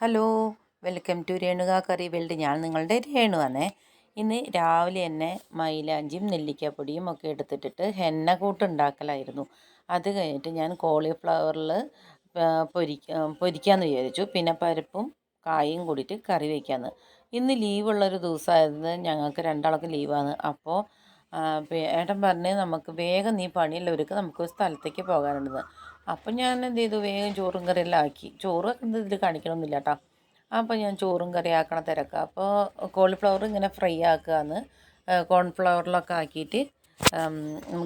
Hello welcome to Renuka curry world. ഞാൻ നിങ്ങളുടെ രേണുവാണേ. ഇന്ന് രാവിലെ തന്നെ മൈലാഞ്ചിയും നെല്ലിക്കാപ്പൊടിയും ഒക്കെ എടുത്തിട്ടിട്ട് ഹെന്ന കൂട്ടുണ്ടാക്കലായിരുന്നു. അത് കഴിഞ്ഞിട്ട് ഞാൻ കോളിഫ്ലവറിൽ പൊരിക്ക പൊരിക്കാമെന്ന് വിചാരിച്ചു. പിന്നെ പരിപ്പും കായും കൂടിയിട്ട് കറി വയ്ക്കാമെന്ന് ഇന്ന് ലീവുള്ളൊരു ദിവസമായിരുന്നു ഞങ്ങൾക്ക് രണ്ടാൾക്ക് ലീവാണ്. അപ്പോൾ ഏട്ടൻ പറഞ്ഞ് നമുക്ക് വേഗം നീ പണിയുള്ളവർക്ക് നമുക്ക് സ്ഥലത്തേക്ക് പോകാനുണ്ടെന്ന് അപ്പം ഞാൻ എന്ത് ചെയ്തു? വേഗം ചോറും കറിയെല്ലാം ആക്കി. ചോറ് ഇതിൽ കാണിക്കണമെന്നില്ല കേട്ടോ അപ്പോൾ ഞാൻ ചോറും കറി ആക്കണ തിരക്കുക അപ്പോൾ കോളിഫ്ലവർ ഇങ്ങനെ ഫ്രൈ ആക്കുകയെന്ന് കോൺഫ്ലവറിലൊക്കെ ആക്കിയിട്ട്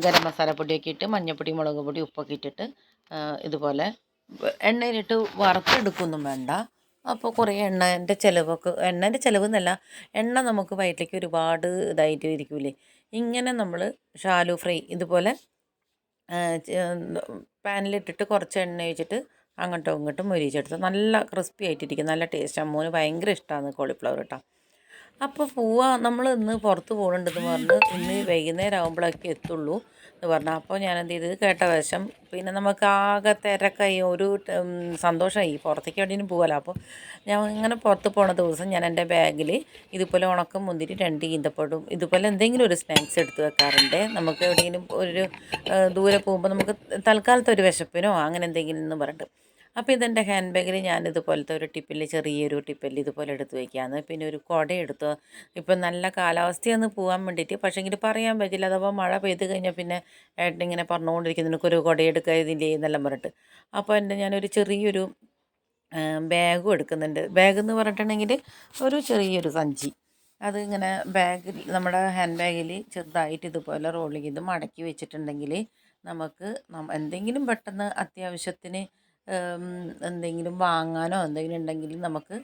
ഗരം മസാല പൊടിയൊക്കെ ഇട്ട് മഞ്ഞൾപ്പൊടി മുളക് പൊടി ഉപ്പൊക്കെ ഇട്ടിട്ട് ഇതുപോലെ എണ്ണയിലിട്ട് വറുത്തെടുക്കൊന്നും വേണ്ട. അപ്പോൾ കുറേ എണ്ണേന്റെ ചിലവൊക്കെ എണ്ണേന്റെ ചിലവ് എന്നല്ല എണ്ണ നമുക്ക് വയറ്റിലേക്ക് ഒരുപാട് ഇതായിട്ട് ഇരിക്കൂലേ. ഇങ്ങനെ നമ്മൾ ഷാലു ഫ്രൈ ഇതുപോലെ പാനിലിട്ടിട്ട് കുറച്ച് എണ്ണ ഒഴിച്ചിട്ട് അങ്ങോട്ടും ഇങ്ങോട്ടും മൊരിച്ചെടുത്ത് നല്ല ക്രിസ്പി ആയിട്ടിരിക്കും. നല്ല ടേസ്റ്റ് അമ്മൂന് ഭയങ്കര ഇഷ്ടമാണ് കോളിഫ്ലവർ കേട്ടോ അപ്പോൾ പോവാ നമ്മൾ ഇന്ന് പുറത്ത് പോകുന്നുണ്ടെന്ന് പറഞ്ഞ് ഇന്ന് വൈകുന്നേരം ആകുമ്പോഴൊക്കെ എത്തുള്ളൂ. എന്ന് പറഞ്ഞു. അപ്പോൾ ഞാൻ എന്ത് ചെയ്ത്? കേട്ട വശം പിന്നെ നമുക്ക് ആകെ തിരക്കായി. ഒരു സന്തോഷമായി. പുറത്തേക്ക് എവിടെയും പോകാമല്ലോ അപ്പോൾ ഞാൻ ഇങ്ങനെ പുറത്ത് പോണ ദിവസം ഞാൻ എന്റെ ബാഗിൽ ഇതുപോലെ ഉണക്കം മുന്തിരി രണ്ട് ഈന്തപ്പഴം ഇതുപോലെ എന്തെങ്കിലും ഒരു സ്നാക്സ് എടുത്ത് വെക്കാറുണ്ട്. നമുക്ക് എവിടെയെങ്കിലും ഒരു ദൂരെ പോകുമ്പോൾ നമുക്ക് തൽക്കാലത്തെ ഒരു വിശപ്പിനോ അങ്ങനെ എന്തെങ്കിലും എന്ന് പറഞ്ഞിട്ട്. അപ്പോൾ ഇതെന്റെ ഹാൻഡ് ബാഗിൽ ഞാൻ ഇതുപോലത്തെ ഒരു ടിപ്പിൽ ചെറിയൊരു ടിപ്പിൽ ഇതുപോലെ എടുത്ത് വയ്ക്കാമെന്ന് പിന്നെ ഒരു കുട എടുത്ത് ഇപ്പം നല്ല കാലാവസ്ഥയൊന്ന് പോകാൻ വേണ്ടിയിട്ട് പക്ഷേ എങ്കിൽ പറയാൻ പറ്റില്ല. അഥവാ മഴ പെയ്ത് കഴിഞ്ഞാൽ പിന്നെ ഏട്ടൻ ഇങ്ങനെ പറഞ്ഞുകൊണ്ടിരിക്കുന്നു നിനക്കൊരു കുട എടുക്കുക ഇതിന്റെ എന്നെല്ലാം പറഞ്ഞിട്ട്. അപ്പോൾ എന്റെ ഞാനൊരു ചെറിയൊരു ബാഗും എടുക്കുന്നുണ്ട്. ബാഗ് എന്ന് പറഞ്ഞിട്ടുണ്ടെങ്കിൽ ഒരു ചെറിയൊരു സഞ്ചി. അത് ഇങ്ങനെ ബാഗിൽ നമ്മുടെ ഹാൻഡ് ബാഗിൽ ചെറുതായിട്ട് ഇതുപോലെ റോൾ ചെയ്ത് മടക്കി വെച്ചിട്ടുണ്ടെങ്കിൽ നമുക്ക് എന്തെങ്കിലും പെട്ടെന്ന് അത്യാവശ്യത്തിന് എന്തെങ്കിലും വാങ്ങാനോ എന്തെങ്കിലും ഉണ്ടെങ്കിൽ നമുക്ക്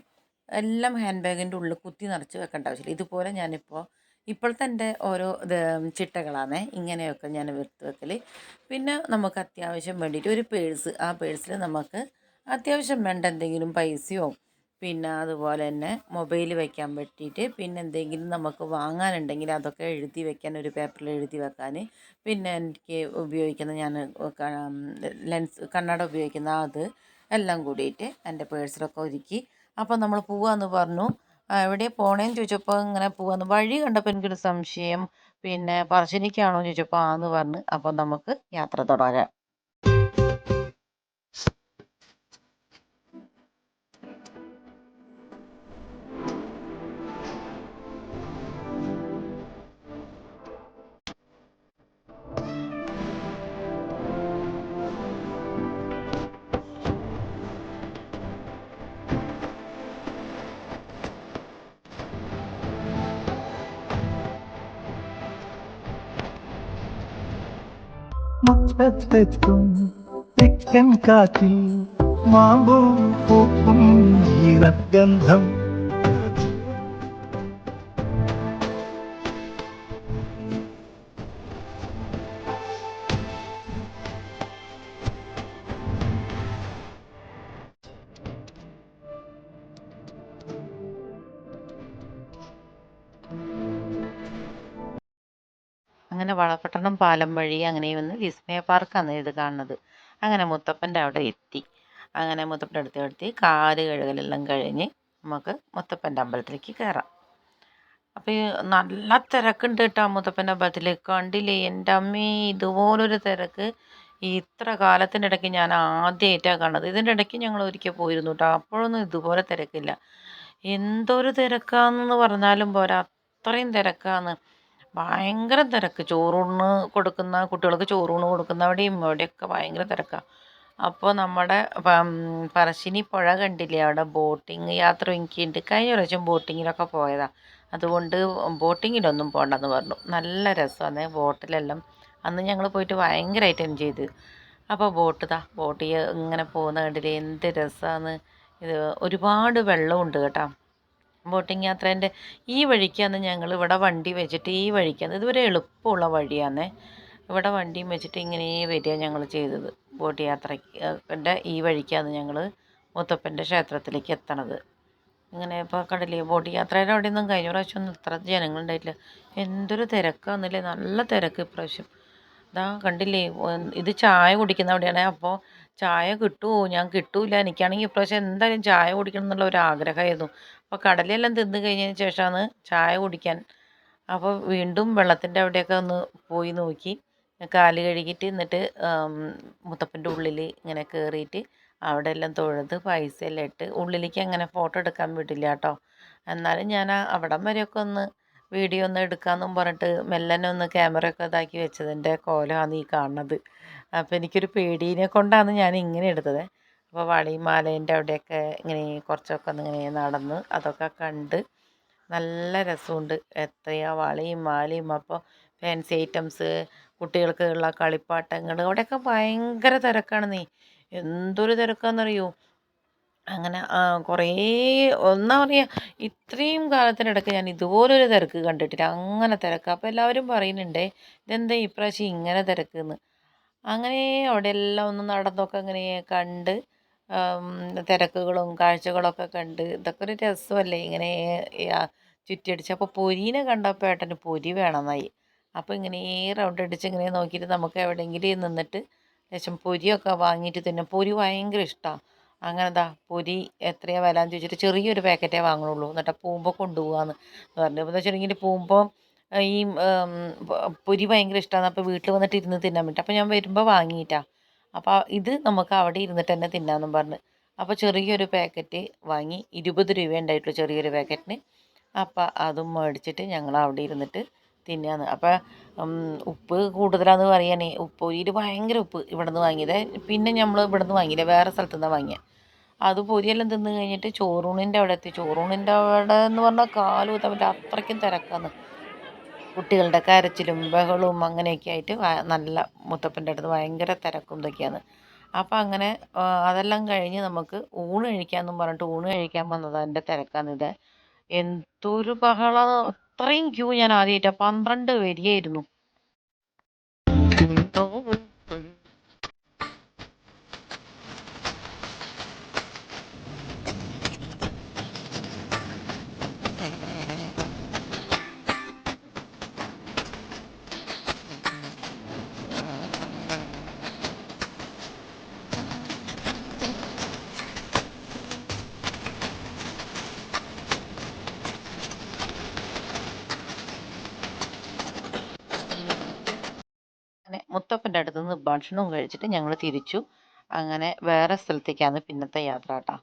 എല്ലാം ഹാൻഡ് ബാഗിന്റെ ഉള്ളിൽ കുത്തി നിറച്ച് വെക്കേണ്ട ആവശ്യമില്ല. ഇതുപോലെ ഞാനിപ്പോൾ ഇപ്പോഴത്തെ എന്റെ ഓരോ ചിട്ടകളാണ്. ഇങ്ങനെയൊക്കെ ഞാൻ വെർത്ത് വെക്കൽ പിന്നെ നമുക്ക് അത്യാവശ്യം വേണ്ടിയിട്ട് ഒരു പേഴ്സ് ആ പേഴ്സിൽ നമുക്ക് അത്യാവശ്യം വേണ്ട എന്തെങ്കിലും പൈസയോ പിന്നെ അതുപോലെ തന്നെ മൊബൈൽ വയ്ക്കാൻ പറ്റിയിട്ട് പിന്നെ എന്തെങ്കിലും നമുക്ക് വാങ്ങാനുണ്ടെങ്കിൽ അതൊക്കെ എഴുതി വെക്കാൻ ഒരു പേപ്പറിൽ എഴുതി വെക്കാൻ. പിന്നെ എനിക്ക് ഉപയോഗിക്കുന്ന ഞാൻ ലെൻസ് കണ്ണട ഉപയോഗിക്കുന്ന അത് എല്ലാം കൂടിയിട്ട് എന്റെ പേഴ്സിലൊക്കെ ഒരുക്കി. അപ്പോൾ നമ്മൾ പോവാന്ന് പറഞ്ഞു. എവിടെ പോണേന്ന് ചോദിച്ചപ്പോൾ ഇങ്ങനെ പോവാന്ന്. വഴി കണ്ടപ്പോൾ എനിക്കൊരു സംശയം. പിന്നെ പറശ്ശിനിക്കാണോ ചോദിച്ചപ്പോൾ ആന്ന് പറഞ്ഞു. അപ്പോൾ നമുക്ക് യാത്ര തുടരാം. മുറ്റത്തെത്തും തെക്കൻ കാറ്റിൽ മാമ്പൂ പൂക്കും ഈറഗന്ധം അങ്ങനെ വളപട്ടണം പാലം വഴി അങ്ങനെ വന്ന് വിസ്മയ പാർക്കാണ് ഇത് കാണുന്നത്. അങ്ങനെ മുത്തപ്പന്റെ അവിടെ എത്തി. അങ്ങനെ മുത്തപ്പന്റെ അടുത്ത് എത്തി. കാൽ കഴുകലെല്ലാം കഴിഞ്ഞ് നമുക്ക് മുത്തപ്പന്റെ അമ്പലത്തിലേക്ക് കയറാം. അപ്പോൾ ഈ നല്ല തിരക്കുണ്ട് കേട്ടോ മുത്തപ്പന്റെ അമ്പലത്തിൽ കണ്ടില്ലേ? എന്റെ അമ്മേ ഇതുപോലൊരു തിരക്ക്. ഇത്ര കാലത്തിന്റെ ഇടയ്ക്ക് ഞാൻ ആദ്യമായിട്ടാണ് കാണുന്നത്. ഇതിന്റെ ഇടയ്ക്ക് ഞങ്ങൾ ഒരിക്കൽ പോയിരുന്നു കേട്ടോ. അപ്പോഴൊന്നും ഇതുപോലെ തിരക്കില്ല. എന്തൊരു തിരക്കാണെന്ന് പറഞ്ഞാലും പോരാ. അത്രയും തിരക്കാന്ന് ഭയങ്കര തിരക്ക്. ചോറൂണ് കൊടുക്കുന്ന കുട്ടികൾക്ക് ചോറൂണ് കൊടുക്കുന്ന അവിടെയും ഇവിടെയൊക്കെ ഭയങ്കര തിരക്കാണ് അപ്പോൾ നമ്മുടെ പറശ്ശിനി പുഴ കണ്ടില്ലേ? അവിടെ ബോട്ടിങ് യാത്ര എനിക്കുണ്ട് കഴിഞ്ഞ പ്രാവശ്യം ബോട്ടിങ്ങിലൊക്കെ പോയതാണ് അതുകൊണ്ട് ബോട്ടിങ്ങിലൊന്നും പോകണ്ടെന്ന് പറഞ്ഞു. നല്ല രസമാണ് ബോട്ടിലെല്ലാം. അന്ന് ഞങ്ങൾ പോയിട്ട് ഭയങ്കരമായിട്ട് എൻജോയ് ചെയ്ത്. അപ്പോൾ ബോട്ട് താ ബോട്ട് ഇങ്ങനെ പോകുന്ന കണ്ടില്ലേ? എന്ത് രസമാണ് ഇത് ഒരുപാട് വെള്ളമുണ്ട് കേട്ടോ. ബോട്ടിങ് യാത്രേന്റെ ഈ വഴിക്കാണ് ഞങ്ങൾ ഇവിടെ വണ്ടി വെച്ചിട്ട് ഈ വഴിക്കാണ്. ഇതുവരെ എളുപ്പമുള്ള വഴിയാണ് ഇവിടെ വണ്ടിയും വെച്ചിട്ട് ഇങ്ങനെ വരിക ഞങ്ങൾ ചെയ്തത്. ബോട്ട് യാത്രയ്ക്ക് ഈ വഴിക്കാണ് ഞങ്ങൾ മുത്തപ്പന്റെ ക്ഷേത്രത്തിലേക്ക് എത്തണത്. ഇങ്ങനെ ഇപ്പോൾ കടലിൽ ബോട്ട് യാത്രയുടെ അവിടെ ഒന്നും കഴിഞ്ഞ പ്രാവശ്യം ഒന്നും ഇത്ര ജനങ്ങളുണ്ടായിട്ടില്ല. എന്തൊരു തിരക്കാന്നില്ലേ. നല്ല തിരക്ക് ഇപ്രാവശ്യം. ഇതാ കണ്ടില്ലേ ഇത് ചായ കുടിക്കുന്ന അവിടെയാണ്. അപ്പോൾ ചായ കിട്ടുമോ ഞാൻ കിട്ടൂല എനിക്കാണെങ്കിൽ ഇപ്രാവശ്യം എന്തായാലും ചായ കുടിക്കണം എന്നുള്ള ഒരു ആഗ്രഹമായിരുന്നു. അപ്പോൾ കടലയെല്ലാം തിന്നു കഴിഞ്ഞതിന് ശേഷമാണ് ചായ കുടിക്കാൻ. അപ്പോൾ വീണ്ടും വെള്ളത്തിന്റെ അവിടെയൊക്കെ ഒന്ന് പോയി നോക്കി. കാൽ കഴുകിയിട്ട് എന്നിട്ട് മുത്തപ്പന്റെ ഉള്ളിൽ ഇങ്ങനെ കയറിയിട്ട് അവിടെ എല്ലാം തൊഴുത് പൈസ എല്ലാം ഇട്ട് ഉള്ളിലേക്ക് അങ്ങനെ ഫോട്ടോ എടുക്കാൻ വിടില്ല കേട്ടോ. എന്നാലും ഞാൻ അവിടം വരെയൊക്കെ ഒന്ന് വീഡിയോ ഒന്ന് എടുക്കാമെന്നും പറഞ്ഞിട്ട് മെല്ലനെ ഒന്ന് ക്യാമറ ഒക്കെ ഇതാക്കി വെച്ചതിന്റെ കോലമാണ് ഈ കാണുന്നത്. അപ്പോൾ എനിക്കൊരു പേടീനെ കൊണ്ടാണ് ഞാൻ ഇങ്ങനെ എടുത്തത്. അപ്പോൾ വളിമാലേന്റെ അവിടെയൊക്കെ ഇങ്ങനെ കുറച്ചൊക്കെ ഒന്ന് ഇങ്ങനെ നടന്ന് അതൊക്കെ കണ്ട് നല്ല രസമുണ്ട്. എത്രയാ വളയും മാലയും. അപ്പോൾ ഫാൻസി ഐറ്റംസ് കുട്ടികൾക്ക് ഉള്ള കളിപ്പാട്ടങ്ങൾ അവിടെയൊക്കെ ഭയങ്കര തിരക്കാണ് നീ. എന്തൊരു തിരക്കാണെന്നറിയോ അങ്ങനെ കുറേ ഒന്നാ പറയുക ഇത്രയും കാലത്തിനിടയ്ക്ക് ഞാൻ ഇതുപോലൊരു തിരക്ക് കണ്ടിട്ടില്ല. അങ്ങനെ തിരക്ക്. അപ്പോൾ എല്ലാവരും പറയുന്നുണ്ടേ ഇതെന്താ ഇപ്രാവശ്യം ഇങ്ങനെ തിരക്ക് എന്ന് അങ്ങനെ അവിടെ എല്ലാം ഒന്ന് നടന്നൊക്കെ അങ്ങനെ കണ്ട് തിരക്കുകളും കാഴ്ചകളൊക്കെ കണ്ട് ഇതൊക്കെ ഒരു രസമല്ലേ ഇങ്ങനെ ചുറ്റിയടിച്ച്. അപ്പോൾ പൊരീനെ കണ്ടപ്പോൾ ഏട്ടന് പൊരി വേണമെന്നായി. അപ്പോൾ ഇങ്ങനെ റൗണ്ട് അടിച്ച് ഇങ്ങനെ നോക്കിയിട്ട് നമുക്ക് എവിടെയെങ്കിലും നിന്നിട്ട് ലേശം പൊരിയൊക്കെ വാങ്ങിയിട്ട് തന്നെ. പൊരി ഭയങ്കര ഇഷ്ടമാണ് അങ്ങനെ ദാ പൊരി എത്രയാ വില എന്ന് ചോദിച്ചിട്ട് ചെറിയൊരു പാക്കറ്റേ വാങ്ങുള്ളൂ എന്നിട്ട് പൂമ്പ കൊണ്ടുപോകാന്ന് പറഞ്ഞു. അപ്പോൾ എന്ന് വെച്ചിട്ടുണ്ടെങ്കിൽ പോകുമ്പോൾ ഈ പൊരി ഭയങ്കര ഇഷ്ടമാണ് അപ്പോൾ വീട്ടിൽ വന്നിട്ട് ഇരുന്ന് തിന്നാൻ വേണ്ടി. അപ്പോൾ ഞാൻ വരുമ്പോൾ വാങ്ങിയിട്ടാ. അപ്പോൾ ഇത് നമുക്ക് അവിടെ ഇരുന്നിട്ട് തന്നെ തിന്നാമെന്നും പറഞ്ഞ്. അപ്പോൾ ചെറിയൊരു പാക്കറ്റ് വാങ്ങി ഇരുപത് രൂപ ഉണ്ടായിട്ടുള്ളൂ ചെറിയൊരു പാക്കറ്റിന്. അപ്പോൾ അതും മേടിച്ചിട്ട് ഞങ്ങൾ അവിടെ ഇരുന്നിട്ട് തിന്നാന്ന്. അപ്പോൾ ഉപ്പ് കൂടുതലാന്ന് പറയാനേ ഉപ്പ് പൊരിയിൽ ഭയങ്കര ഉപ്പ് ഇവിടെ നിന്ന് വാങ്ങിയത്. പിന്നെ നമ്മൾ ഇവിടെ നിന്ന് വാങ്ങിയില്ല വേറെ സ്ഥലത്തു നിന്നാണ് വാങ്ങിയത് അത് പൊരിയെല്ലാം തിന്ന് കഴിഞ്ഞിട്ട് ചോറൂണിന്റെ അവിടെ എത്തി ചോറൂണിന്റെ അവിടെ എന്ന് പറഞ്ഞാൽ കാൽ പറ്റില്ല അത്രയ്ക്കും തിരക്കാന്ന്. കുട്ടികളുടെ കരച്ചിലും ബഹളവും അങ്ങനെയൊക്കെ ആയിട്ട് നല്ല മുത്തപ്പന്റെ അടുത്ത് ഭയങ്കര തിരക്കും ഇതൊക്കെയാണ് അപ്പോൾ അങ്ങനെ അതെല്ലാം കഴിഞ്ഞ് നമുക്ക് ഊണ് കഴിക്കാമെന്നും പറഞ്ഞിട്ട് ഊണ് കഴിക്കാൻ വന്നത് എന്റെ തിരക്കാന്നിത് എന്തൊരു ബഹളം. അത്രയും ക്യൂ ഞാൻ ആദ്യമായിട്ടാണ് പന്ത്രണ്ട് വരിയായിരുന്നു അങ്ങനെ മുത്തപ്പന്റെ അടുത്ത് നിന്ന് ഭക്ഷണവും കഴിച്ചിട്ട് ഞങ്ങൾ തിരിച്ചു. അങ്ങനെ വേറെ സ്ഥലത്തേക്കാണ് പിന്നത്തെ യാത്ര കേട്ടോ.